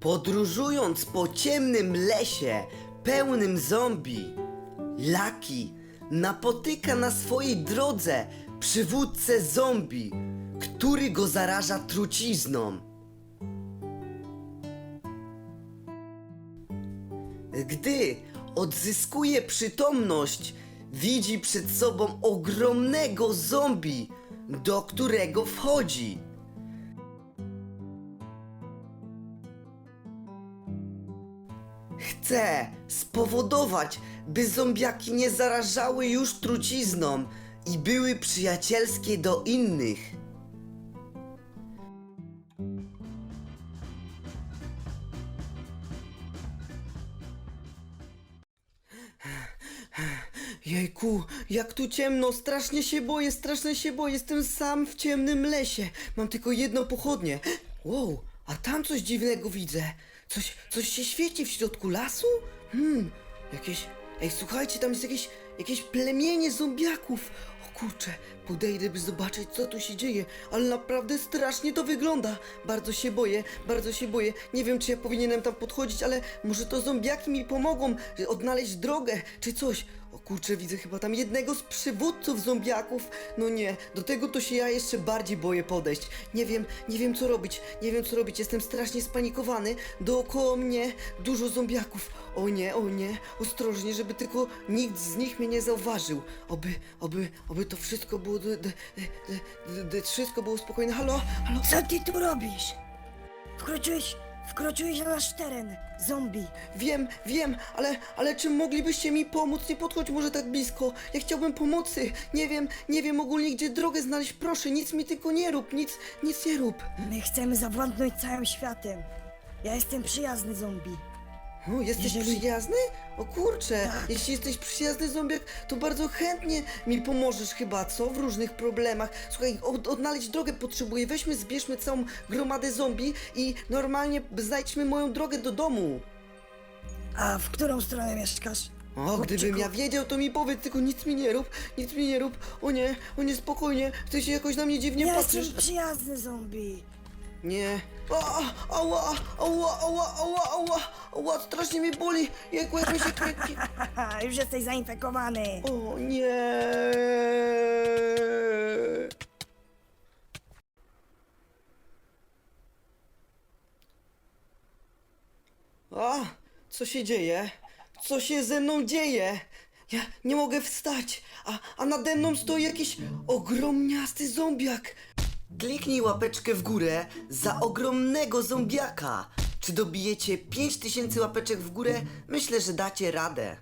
Podróżując po ciemnym lesie pełnym zombie, Laki napotyka na swojej drodze przywódcę zombie, który go zaraża trucizną. Gdy odzyskuje przytomność, widzi przed sobą ogromnego zombie, do którego wchodzi. Chce spowodować, by zombiaki nie zarażały już trucizną i były przyjacielskie do innych. Jejku, jak tu ciemno, strasznie się boję, strasznie się boję, jestem sam w ciemnym lesie. Mam tylko jedną pochodnię. Wow, a tam coś dziwnego widzę. Coś, coś się świeci w środku lasu? Hmm, jakieś... Ej, słuchajcie, tam jest jakieś, jakieś plemienie zombiaków. O kurczę, podejdę, by zobaczyć, co tu się dzieje, ale naprawdę strasznie to wygląda. Bardzo się boję, bardzo się boję. Nie wiem, czy ja powinienem tam podchodzić, ale może to zombiaki mi pomogą y, odnaleźć drogę, czy coś. O kurczę, widzę chyba tam jednego z przywódców zombiaków. No nie, do tego to się ja jeszcze bardziej boję podejść. Nie wiem, nie wiem co robić, nie wiem co robić, jestem strasznie spanikowany. Dookoła mnie dużo zombiaków. O nie, o nie, ostrożnie, żeby tylko nikt z nich mnie nie zauważył. Oby, oby, oby to wszystko było, d, d, d, d, d, wszystko było spokojne. Halo, halo? Co ty tu robisz? Wkroczyłeś, wkroczyłeś na nasz teren, zombie. Wiem, wiem, ale, ale czy moglibyście mi pomóc? Nie podchodź może tak blisko. Ja chciałbym pomocy. Nie wiem, nie wiem ogólnie gdzie drogę znaleźć. Proszę, nic mi tylko nie rób, nic, nic nie rób. My chcemy zawładnąć całym światem. Ja jestem przyjazny zombie. O, jesteś Jeżeli- przyjazny? O kurczę, Tak. jeśli jesteś przyjazny zombiak, to bardzo chętnie mi pomożesz chyba, co? W różnych problemach. Słuchaj, od, odnaleźć drogę potrzebuję. Weźmy, zbierzmy całą gromadę zombie i normalnie znajdźmy moją drogę do domu. A w którą stronę mieszkasz? O, gdybym Chłopczyku, ja wiedział, to mi powiedz, tylko nic mi nie rób, nic mi nie rób. O nie, o nie, spokojnie, ty się jakoś na mnie dziwnie Ja patrzysz. jestem przyjazny zombie. Nie. A, ała, ała, ała, ała, ała, ała, strasznie mi boli. Jak mi się kręci. Haha, już jesteś zainfekowany. O nie. A, co się dzieje? Co się ze mną dzieje? Ja nie mogę wstać, a, a nade mną stoi jakiś ogromniasty zombiak. Kliknij łapeczkę w górę za ogromnego zombiaka. Czy dobijecie 5000 łapeczek w górę? Myślę, że dacie radę.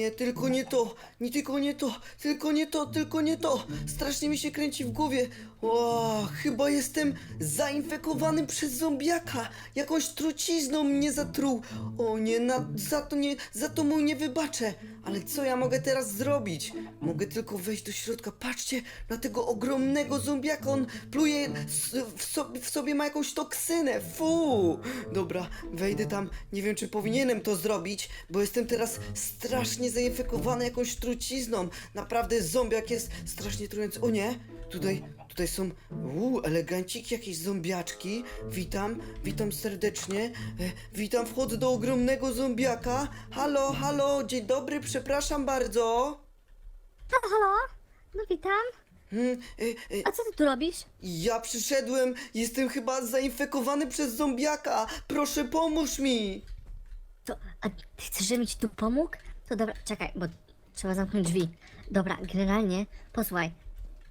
Nie, tylko nie to, nie tylko nie to, tylko nie to, tylko nie to. Strasznie mi się kręci w głowie. O, chyba jestem zainfekowany przez zombiaka. Jakąś trucizną mnie zatruł. O nie, na, za to nie, za to mu nie wybaczę. Ale co ja mogę teraz zrobić? Mogę tylko wejść do środka. Patrzcie na tego ogromnego zombiaka. On pluje w sobie, w sobie ma jakąś toksynę. Fu! Dobra, wejdę tam. Nie wiem, czy powinienem to zrobić, bo jestem teraz strasznie zainfekowany jakąś trucizną. Naprawdę zombiak jest strasznie trujący. O nie! Tutaj, tutaj są uu, eleganciki, jakieś zombiaczki. Witam, witam serdecznie. E, witam, wchodzę do ogromnego zombiaka. Halo, halo, dzień dobry, przepraszam bardzo. Halo, halo? No witam. Hmm, e, e, A co ty tu robisz? ja przyszedłem, jestem chyba zainfekowany przez zombiaka. Proszę, pomóż mi. To, a ty chcesz, żebym ci tu pomógł? To dobra, czekaj, bo trzeba zamknąć drzwi. Dobra, generalnie, posłuchaj.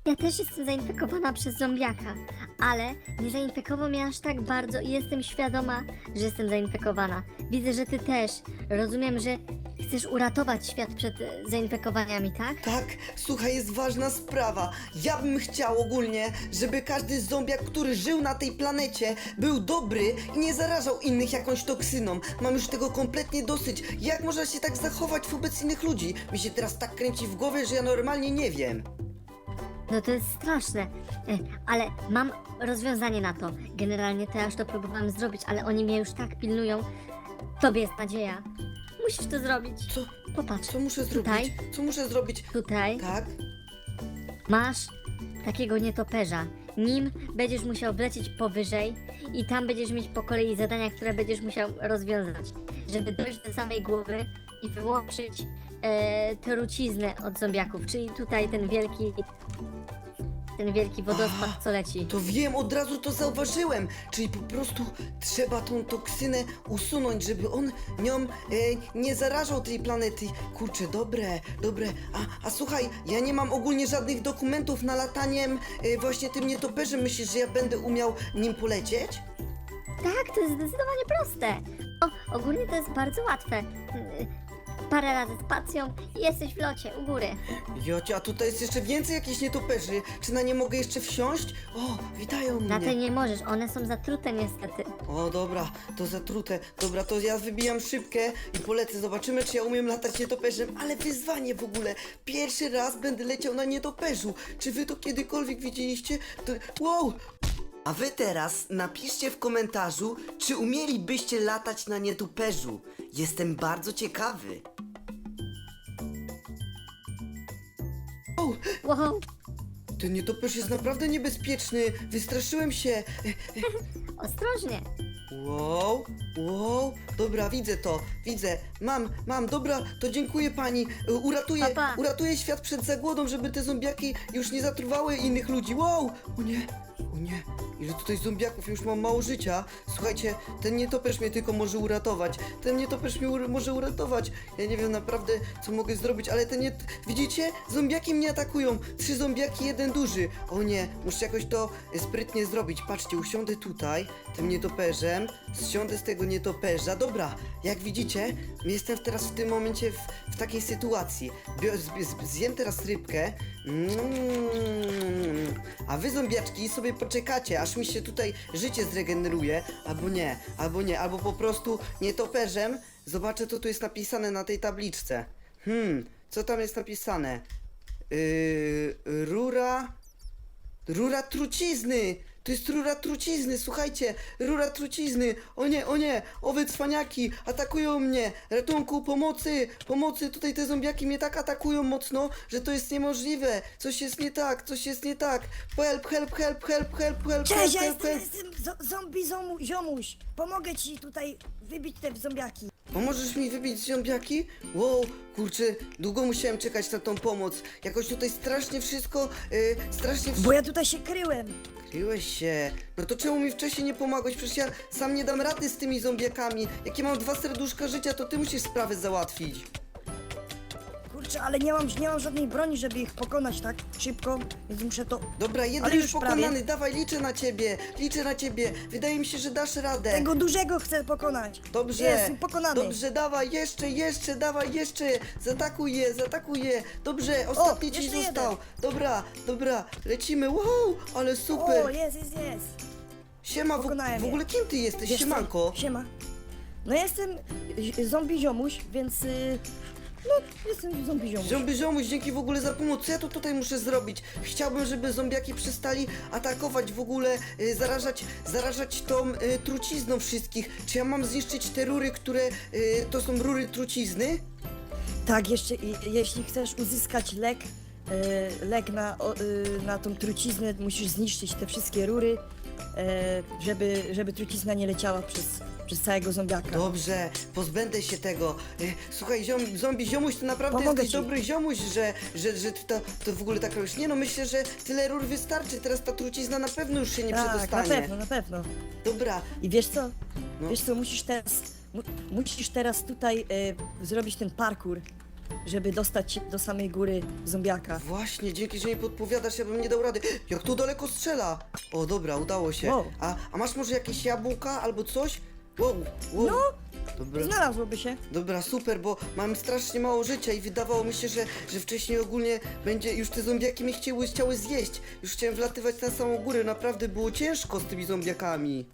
Ja też jestem zainfekowana przez zombiaka, ale nie zainfekował mnie aż tak bardzo i jestem świadoma, że jestem zainfekowana. Widzę, że ty też. Rozumiem, że chcesz uratować świat przed zainfekowaniami, tak? Tak, słuchaj, jest ważna sprawa. Ja bym chciał ogólnie, żeby każdy zombiak, który żył na tej planecie, był dobry i nie zarażał innych jakąś toksyną. Mam już tego kompletnie dosyć. Jak można się tak zachować wobec innych ludzi? Mi się teraz tak kręci w głowie, że ja normalnie nie wiem. No to jest straszne, E, ale mam rozwiązanie na to. Generalnie to ja już to próbowałam zrobić, ale oni mnie już tak pilnują. Tobie jest nadzieja. Musisz to zrobić. Co? Popatrz, Co muszę zrobić? Tutaj? Co muszę zrobić? tutaj Tak? masz takiego nietoperza. nim będziesz musiał wlecieć powyżej i tam będziesz mieć po kolei zadania, które będziesz musiał rozwiązać, żeby dojść do samej głowy i wyłączyć e, truciznę od zombiaków, czyli tutaj ten wielki ten wielki wodospad, co leci. To wiem, od razu to zauważyłem. Czyli po prostu trzeba tą toksynę usunąć, żeby on nią e, nie zarażał tej planety. Kurczę, dobre, dobre. A, a słuchaj, ja nie mam ogólnie żadnych dokumentów na lataniem e, właśnie tym nietoperzem. Myślisz, że ja będę umiał nim polecieć? Tak, to jest zdecydowanie proste. O, ogólnie to jest bardzo łatwe. Mm, Parę razy spacją i jesteś w locie, u góry. Jocie, a tutaj jest jeszcze więcej jakichś nietoperzy. Czy na nie mogę jeszcze wsiąść? O, witają Na mnie. te nie możesz, one są zatrute niestety. O, dobra, to zatrute. Dobra, to ja wybijam szybkę i polecę. Zobaczymy, czy ja umiem latać nietoperzem. Ale wyzwanie w ogóle. Pierwszy raz będę leciał na nietoperzu. Czy wy to kiedykolwiek widzieliście? To... Wow! A wy teraz napiszcie w komentarzu, czy umielibyście latać na nietoperzu. Jestem bardzo ciekawy. Wow, Wow, ten nietoperz jest naprawdę niebezpieczny. Wystraszyłem się. ostrożnie. Wow, wow, dobra, widzę to, widzę, mam, mam, dobra, to dziękuję pani, Y, uratuję, Pa, pa. uratuję świat przed zagłodą, żeby te zombiaki już nie zatruwały innych ludzi, wow, o nie, o nie, ile tutaj zombiaków, już mam mało życia, słuchajcie, ten nietoperz mnie tylko może uratować, ten nietoperz mnie ur może uratować, ja nie wiem naprawdę, co mogę zrobić, ale ten nie, widzicie, zombiaki mnie atakują, trzy zombiaki, jeden duży, o nie, muszę jakoś to sprytnie zrobić, patrzcie, usiądę tutaj, tym nietoperzem, zsiądę z tego nietoperza. Dobra, jak widzicie, jestem teraz w tym momencie w, w takiej sytuacji. Bio, z, zjem teraz rybkę. Mm, a wy zombiaczki sobie poczekacie, aż mi się tutaj życie zregeneruje. Albo nie, albo nie, albo po prostu nietoperzem. Zobaczę, co tu jest napisane na tej tabliczce. Hmm, co tam jest napisane? Yy, rura... Rura trucizny! To jest rura trucizny, słuchajcie! Rura trucizny! O nie, o nie! Owe cwaniaki! Atakują mnie! Ratunku, pomocy! Pomocy! Tutaj te zombiaki mnie tak atakują mocno, że to jest niemożliwe! Coś jest nie tak, coś jest nie tak! Help, help, help, help, help, help, Cześć, ja help, help, jestem, help. jestem zo- zombie zomu, ziomuś. Pomogę ci tutaj wybić te zombiaki. Pomożesz mi wybić zombiaki? Wow, kurczę, długo musiałem czekać na tą pomoc. Jakoś tutaj strasznie wszystko, yy, strasznie wszystko... Bo ja tutaj się kryłem. Kryłeś się. No to czemu mi wcześniej nie pomagłeś? Przecież ja sam nie dam rady z tymi zombiakami. Jakie mam dwa serduszka życia, to ty musisz sprawę załatwić. Kurczę, ale nie mam, nie mam żadnej broni, żeby ich pokonać tak szybko, więc muszę to... Dobra, jeden Ale już już pokonany, prawie. dawaj, liczę na ciebie, liczę na ciebie. Wydaje mi się, że dasz radę. Tego dużego chcę pokonać. Dobrze, Jestem pokonany. dobrze, dawaj, jeszcze, jeszcze, dawaj, jeszcze. Zatakuj je, zatakuj je. Dobrze, ostatni ci jeszcze został. Dobra, dobra, lecimy, wow, ale O, super. jest, jest, jest. Siema, w, pokonałem w je. ogóle kim ty jesteś, Wiesz co? siemanko? Siema. No jestem zi- zombie ziomuś, więc... y, No, jestem zombie ziomuś. Zombie ziomuś, dzięki w ogóle za pomoc. Co ja to tutaj muszę zrobić? Chciałbym, żeby zombiaki przestali atakować w ogóle, y, zarażać, zarażać tą y, trucizną wszystkich. Czy ja mam zniszczyć te rury, które y, to są rury trucizny? Tak, jeszcze i- jeśli chcesz uzyskać lek, e, lek na, o, e, na tą truciznę, musisz zniszczyć te wszystkie rury, e, żeby, żeby trucizna nie leciała przez, przez całego zombiaka. Dobrze, pozbędę się tego. Y, Słuchaj, ziom, zombie ziomuś, to naprawdę Pomogę jesteś ci. dobry ziomuś, że, że, że ty to, to w ogóle tak robisz. Nie no, myślę, że tyle rur wystarczy. Teraz ta trucizna na pewno już się nie tak, na przedostanie. pewno, na pewno. Dobra, I wiesz co? No. Wiesz co, musisz teraz, mu, musisz teraz tutaj e, zrobić ten parkour, żeby dostać się do samej góry zombiaka. Właśnie, dzięki, że mi podpowiadasz, ja bym nie dał rady. Jak tu daleko strzela? O, dobra, udało się. Wow. A, a masz może jakieś jabłka albo coś? Wow, wow. No, Dobra, znalazłoby się. dobra, super, bo mam strasznie mało życia i wydawało mi się, że, że wcześniej ogólnie będzie, już te zombiaki mnie chciały, chciały zjeść. Już chciałem wlatywać na samą górę, naprawdę było ciężko z tymi zombiakami.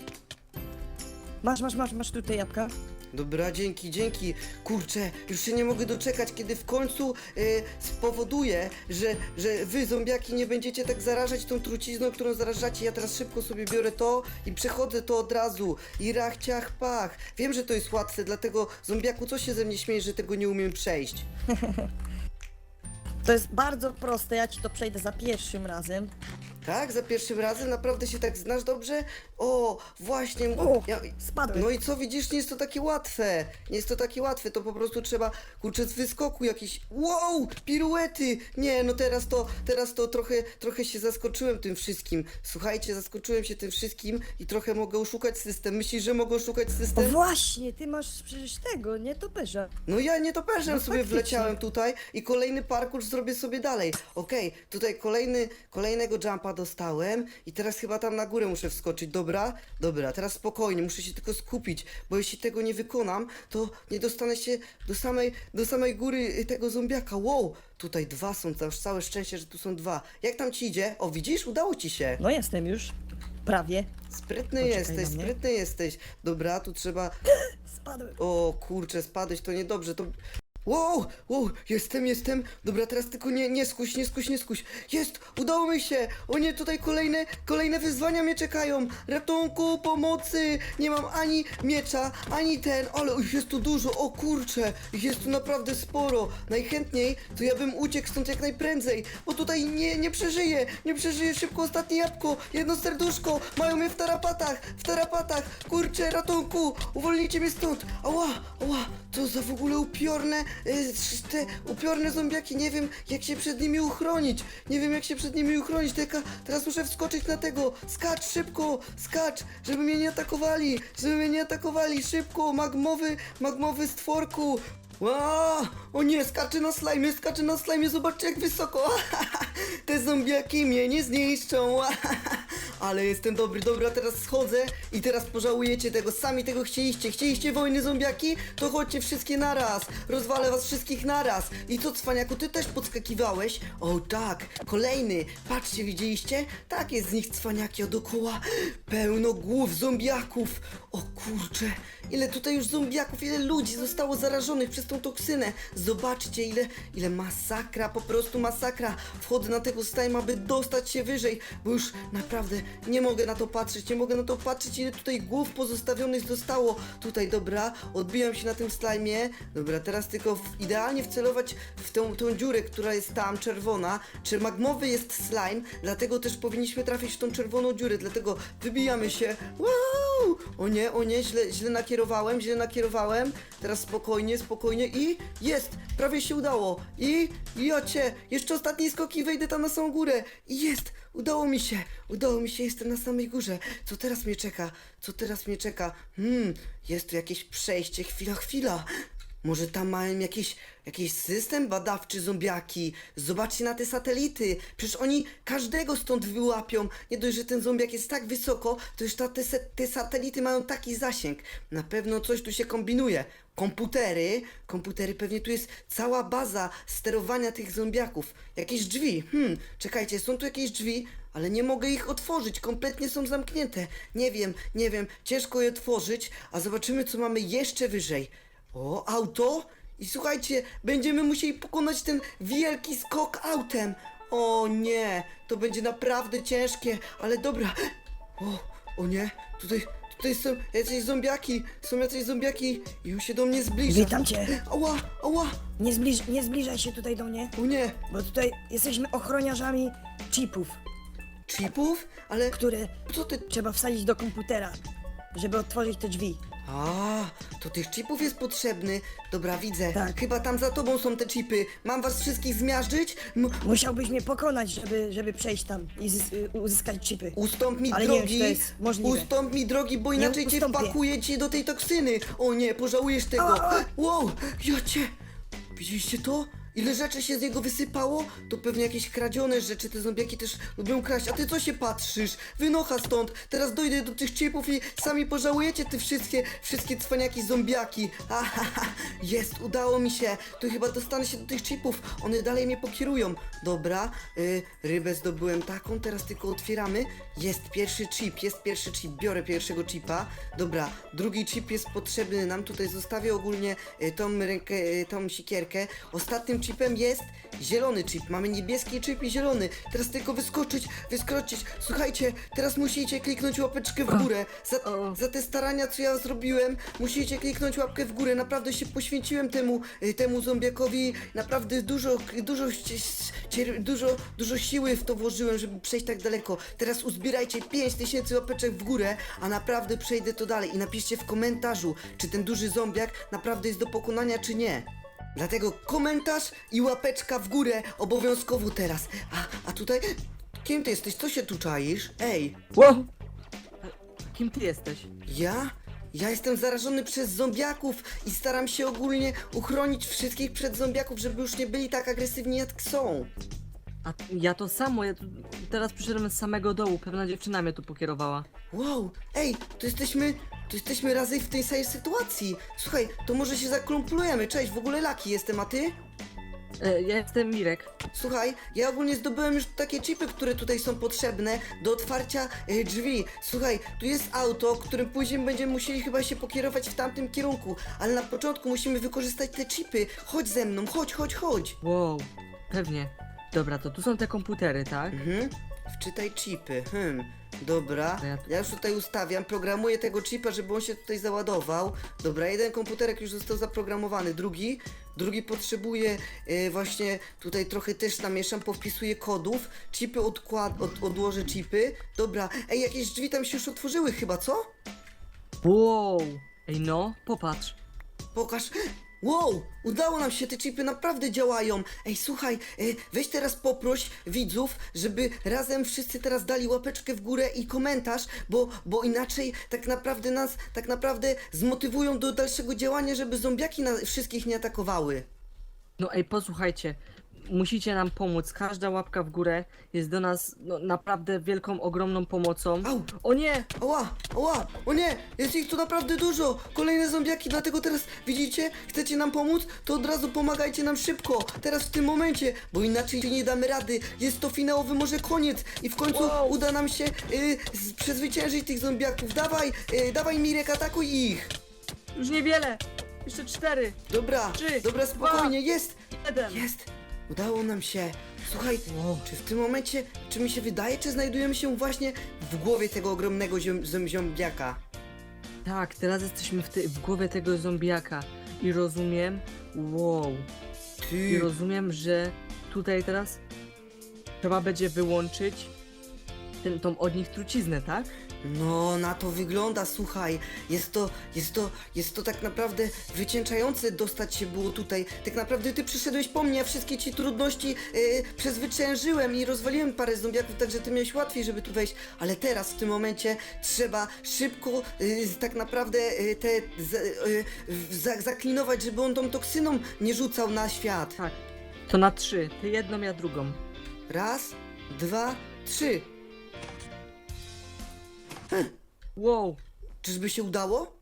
Masz, masz, masz, masz tutaj jabłka. Dobra, dzięki, dzięki. Kurczę, już się nie mogę doczekać, kiedy w końcu y, spowoduję, że, że wy, zombiaki, nie będziecie tak zarażać tą trucizną, którą zarażacie. Ja teraz szybko sobie biorę to i przechodzę to od razu. I rach, ciach, pach. Wiem, że to jest łatwe, dlatego, zombiaku, co się ze mnie śmieje, że tego nie umiem przejść? To jest bardzo proste, ja ci to przejdę za pierwszym razem. Tak? Za pierwszym razem? Naprawdę się tak znasz dobrze? O, właśnie. O, ja, spadłem. No i co, widzisz, nie jest to takie łatwe. Nie jest to takie łatwe, to po prostu trzeba, kurczę, z wyskoku jakiś... Wow, piruety! Nie, no teraz to, teraz to trochę, trochę się zaskoczyłem tym wszystkim. Słuchajcie, zaskoczyłem się tym wszystkim i trochę mogę oszukać system. Myślisz, że mogę oszukać O system? właśnie, ty masz przecież tego, nie toperza. No ja nie toperzem No sobie faktycznie. wleciałem tutaj i kolejny parkour zrobię sobie dalej. Okej, tutaj kolejny, kolejnego jumpa dostałem i teraz chyba tam na górę muszę wskoczyć, dobra? Dobra, teraz spokojnie, muszę się tylko skupić, bo jeśli tego nie wykonam, to nie dostanę się do samej, do samej góry y, tego zombiaka. Wow, tutaj dwa są, to już całe szczęście, że tu są dwa. Jak tam ci idzie? O, widzisz? Udało ci się. No jestem już. Prawie. Sprytny Poczekaj jesteś, na mnie. sprytny jesteś. Dobra, tu trzeba Spadłem. o kurczę, spadłeś, to niedobrze, to... Wow, wow, jestem, jestem. Dobra, teraz tylko nie, nie skuś, nie skuś, nie skuś. Jest, udało mi się. O nie, tutaj kolejne, kolejne wyzwania mnie czekają. Ratunku, pomocy. Nie mam ani miecza, ani ten, ale ich jest tu dużo, o kurczę. Ich jest tu naprawdę sporo. Najchętniej to ja bym uciekł stąd jak najprędzej, bo tutaj nie, nie przeżyję. Nie przeżyję szybko, ostatnie jabłko, jedno serduszko. Mają mnie w tarapatach, w tarapatach. Kurczę, ratunku, uwolnijcie mnie stąd. Ała, ała, co za w ogóle upiorne, y, te upiorne zombiaki. Nie wiem, jak się przed nimi uchronić. Nie wiem, jak się przed nimi uchronić. Taka, teraz muszę wskoczyć na tego. Skacz szybko, skacz, żeby mnie nie atakowali, żeby mnie nie atakowali. Szybko, magmowy, magmowy stworku. Ła! O nie, skacze na slajmie, skacze na slajmie, zobaczcie jak wysoko. Te zombiaki mnie nie zniszczą. Ale jestem dobry, dobra, teraz schodzę i teraz pożałujecie tego, sami tego chcieliście. Chcieliście wojny zombiaki? To chodźcie wszystkie naraz. Rozwalę was wszystkich naraz. I co, cwaniaku, ty też podskakiwałeś? O tak, kolejny. Patrzcie, widzieliście? Tak jest z nich cwaniaki od dookoła. Pełno głów zombiaków. O kurcze, ile tutaj już zombiaków, ile ludzi zostało zarażonych przez tą toksynę. Zobaczcie, ile, ile masakra, po prostu masakra. Wchodzę na tego slime, aby dostać się wyżej, bo już naprawdę nie mogę na to patrzeć, nie mogę na to patrzeć, ile tutaj głów pozostawionych zostało. Tutaj, dobra, odbijam się na tym slajmie. Dobra, teraz tylko w, idealnie wcelować w tą, tą dziurę, która jest tam, czerwona. Czy magmowy jest slime, dlatego też powinniśmy trafić w tą czerwoną dziurę, dlatego wybijamy się. Wow! O nie, o nie, źle, źle nakierowałem, źle nakierowałem. Teraz spokojnie, spokojnie i jest! Prawie się udało. I jocie, jeszcze ostatni skok i wejdę tam na samą górę. I jest! Udało mi się, udało mi się, jestem na samej górze. Co teraz mnie czeka? Co teraz mnie czeka? Hmm, jest tu jakieś przejście, chwila, chwila. Może tam mają jakiś, jakiś system badawczy zombiaki? Zobaczcie na te satelity. Przecież oni każdego stąd wyłapią. Nie dość, że ten zombiak jest tak wysoko, to już ta, te, te satelity mają taki zasięg. Na pewno coś tu się kombinuje. Komputery, komputery, pewnie tu jest cała baza sterowania tych zombiaków. Jakieś drzwi, hmm, czekajcie, są tu jakieś drzwi, ale nie mogę ich otworzyć, kompletnie są zamknięte. Nie wiem, nie wiem, ciężko je otworzyć, a zobaczymy co mamy jeszcze wyżej. O, auto? I słuchajcie, będziemy musieli pokonać ten wielki skok autem. O nie, to będzie naprawdę ciężkie, ale dobra. O, o nie, tutaj, tutaj są jacyś zombiaki, są jacyś zombiaki i on się do mnie zbliża. Witam cię. Ała, ała, Nie, zbliż, nie zbliżaj się tutaj do mnie, o nie, bo tutaj jesteśmy ochroniarzami chipów, chipów? Ale które co ty... trzeba wsadzić do komputera, żeby otworzyć te drzwi. A, to tych chipów jest potrzebny. Dobra, widzę. Tak. Chyba tam za tobą są te chipy. Mam was wszystkich zmiażdżyć? M Musiałbyś mnie pokonać, żeby, żeby przejść tam i zys- y, uzyskać chipy. Ustąp mi Ale nie wiem, drogi, czy to jest możliwe. ustąp mi drogi, bo inaczej cię ustąpię. wpakuję ci do tej toksyny. O nie, pożałujesz tego. A, a. Wow, ja cię. Widzieliście to? Ile rzeczy się z niego wysypało? To pewnie jakieś kradzione rzeczy, te zombiaki też lubią kraść. A ty co się patrzysz? Wynocha stąd. Teraz dojdę do tych chipów i sami pożałujecie te wszystkie, wszystkie cwaniaki zombiaki. Ahaha, jest, udało mi się. Tu chyba dostanę się do tych chipów. One dalej mnie pokierują. Dobra, y, rybę zdobyłem taką, teraz tylko otwieramy. Jest pierwszy chip, jest pierwszy chip. Biorę pierwszego chipa. Dobra, drugi chip jest potrzebny nam. Tutaj zostawię ogólnie y, tą rękę, y, tą sikierkę. Ostatnim chipem jest zielony chip. Mamy niebieski chip i zielony. Teraz tylko wyskoczyć, wyskoczyć. Słuchajcie, teraz musicie kliknąć łapeczkę w górę. Za, za te starania, co ja zrobiłem, musicie kliknąć łapkę w górę. Naprawdę się poświęciłem temu, y, temu zombiakowi. Naprawdę dużo, dużo, cier- dużo, dużo siły w to włożyłem, żeby przejść tak daleko. Teraz uzbierajcie 5000 łapeczek w górę, a naprawdę przejdę to dalej. I napiszcie w komentarzu, czy ten duży zombiak naprawdę jest do pokonania, czy nie. Dlatego komentarz i łapeczka w górę obowiązkowo teraz. A, a tutaj... Kim ty jesteś? Co się tu czaisz? Ej, Ło! Kim ty jesteś? ja? Ja jestem zarażony przez zombiaków i staram się ogólnie uchronić wszystkich przed zombiaków, żeby już nie byli tak agresywni jak są. A ja to samo, ja tu teraz przyszedłem z samego dołu, pewna dziewczyna mnie tu pokierowała. Wow, ej, to jesteśmy, to jesteśmy razem w tej samej sytuacji. Słuchaj, to może się zaklumplujemy. Cześć, w ogóle Laki jestem, a ty? E, ja jestem Mirek. Słuchaj, ja ogólnie zdobyłem już takie chipy, które tutaj są potrzebne do otwarcia e, drzwi. Słuchaj, tu jest auto, którym później będziemy musieli chyba się pokierować w tamtym kierunku, ale na początku musimy wykorzystać te chipy. Chodź ze mną, chodź, chodź, chodź. Wow, pewnie. Dobra, to tu są te komputery, tak? Mhm. Wczytaj chipy. Hmm. Dobra, To ja ja już tutaj ustawiam, programuję tego chipa, żeby on się tutaj załadował. Dobra, jeden komputerek już został zaprogramowany, drugi, drugi potrzebuje e, właśnie, tutaj trochę też namieszam, powpisuję kodów, chipy odkład, od, odłożę chipy. Dobra, ej, jakieś drzwi tam się już otworzyły chyba, co? Wow! Ej no, popatrz. Pokaż. Wow! Udało nam się, te chipy naprawdę działają. Ej, słuchaj, e, weź teraz poproś widzów, żeby razem wszyscy teraz dali łapeczkę w górę i komentarz, bo, bo inaczej tak naprawdę nas, tak naprawdę zmotywują do dalszego działania, żeby zombiaki na, wszystkich nie atakowały. No ej, posłuchajcie. Musicie nam pomóc. Każda łapka w górę jest do nas no, naprawdę wielką, ogromną pomocą. Au! O nie! Ała, ała, o nie, jest ich tu naprawdę dużo, kolejne zombiaki, dlatego teraz widzicie, chcecie nam pomóc, to od razu pomagajcie nam szybko, teraz w tym momencie, bo inaczej nie damy rady, jest to finałowy może koniec i w końcu Wow. uda nam się y, z- przezwyciężyć tych zombiaków, dawaj, y, dawaj Mirek, atakuj ich, Już niewiele! Jeszcze cztery! dobra, Trzy, dobra, spokojnie, jest, Jeden! jest, udało nam się, słuchaj, czy w tym momencie, czy mi się wydaje, czy znajdujemy się właśnie w głowie tego ogromnego ziom, zom, zombiaka? Tak, teraz jesteśmy w, ty- w głowie tego zombiaka. I rozumiem. Wow. I Ty, rozumiem, że tutaj teraz trzeba będzie wyłączyć ten, tą od nich truciznę, tak? No, na to wygląda, słuchaj. Jest to, jest to, jest to tak naprawdę wycięczające dostać się było tutaj. Tak naprawdę ty przyszedłeś po mnie, a wszystkie ci trudności yy, przezwyciężyłem i rozwaliłem parę zombiaków, także ty miałeś łatwiej, żeby tu wejść. Ale teraz, w tym momencie, trzeba szybko yy, tak naprawdę yy, te yy, za, zaklinować, żeby on tą toksyną nie rzucał na świat. Tak. To na trzy. Ty jedną, ja drugą. Raz, dwa, trzy. Wow. Czyżby się udało?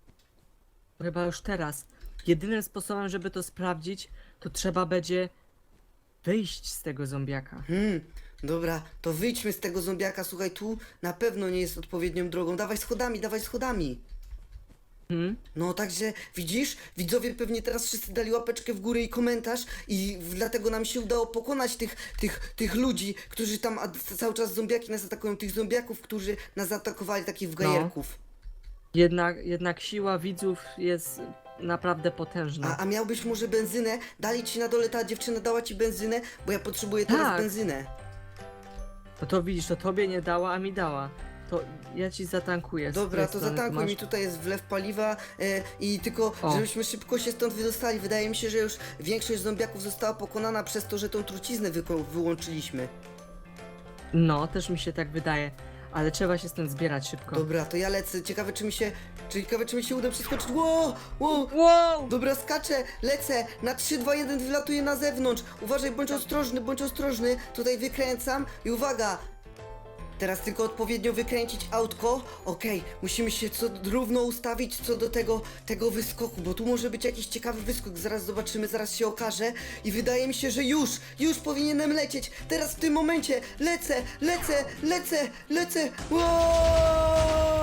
Chyba już teraz. Jedynym sposobem, żeby to sprawdzić, to trzeba będzie wyjść z tego zombiaka. Hmm, dobra, to wyjdźmy z tego zombiaka, słuchaj, tu na pewno nie jest odpowiednią drogą. Dawaj schodami, dawaj schodami. No, także widzisz, widzowie pewnie teraz wszyscy dali łapeczkę w górę i komentarz i w- dlatego nam się udało pokonać tych, tych, tych ludzi, którzy tam a, cały czas zombiaki nas atakują, tych zombiaków, którzy nas zaatakowali, takich w gajerków. Jednak, jednak siła widzów jest naprawdę potężna. A, a miałbyś może benzynę? Dali ci na dole, ta dziewczyna dała ci benzynę, bo ja potrzebuję teraz Tak. benzynę. No to widzisz, to tobie nie dała, a mi dała. To ja ci zatankuję. z Dobra, to strony zatankuj masz. mi, tutaj jest wlew paliwa e, i tylko, O. żebyśmy szybko się stąd wydostali. Wydaje mi się, że już większość zombiaków została pokonana przez to, że tą truciznę wyko- wyłączyliśmy. No, też mi się tak wydaje. Ale trzeba się stąd zbierać szybko. Dobra, to ja lecę. Ciekawe, czy mi się, ciekawe, czy mi się uda przeskoczyć. Wow, wow. Wow! Dobra, skaczę, lecę, na 3, 2, 1 wylatuję na zewnątrz. Uważaj, bądź ostrożny, bądź ostrożny. Tutaj wykręcam i uwaga. Teraz tylko odpowiednio wykręcić autko. Okej, musimy się co równo ustawić co do tego, tego wyskoku, bo tu może być jakiś ciekawy wyskok. Zaraz zobaczymy, zaraz się okaże. I wydaje mi się, że już, już powinienem lecieć. Teraz w tym momencie lecę, lecę, lecę, lecę. Wow!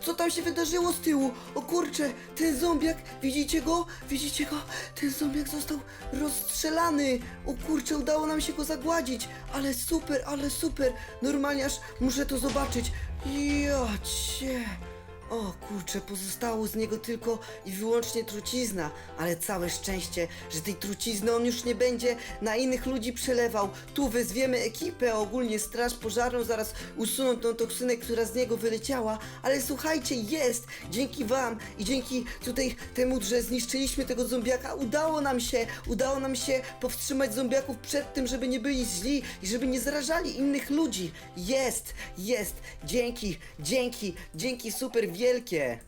Co tam się wydarzyło z tyłu? O kurczę, ten zombiak, widzicie go? Widzicie go? Ten zombiak został rozstrzelany. O kurczę, udało nam się go zagładzić. Ale super, ale super. Normalnie aż muszę to zobaczyć. Ja cię. O kurczę, pozostało z niego tylko i wyłącznie trucizna, ale całe szczęście, że tej trucizny on już nie będzie na innych ludzi przelewał. Tu wezwiemy ekipę, ogólnie straż pożarną, zaraz usuną tą toksynę, która z niego wyleciała, ale słuchajcie, jest! Dzięki wam i dzięki tutaj temu, że zniszczyliśmy tego zombiaka, udało nam się, udało nam się powstrzymać zombiaków przed tym, żeby nie byli źli i żeby nie zarażali innych ludzi. Jest, jest, dzięki, dzięki, dzięki super wielkie.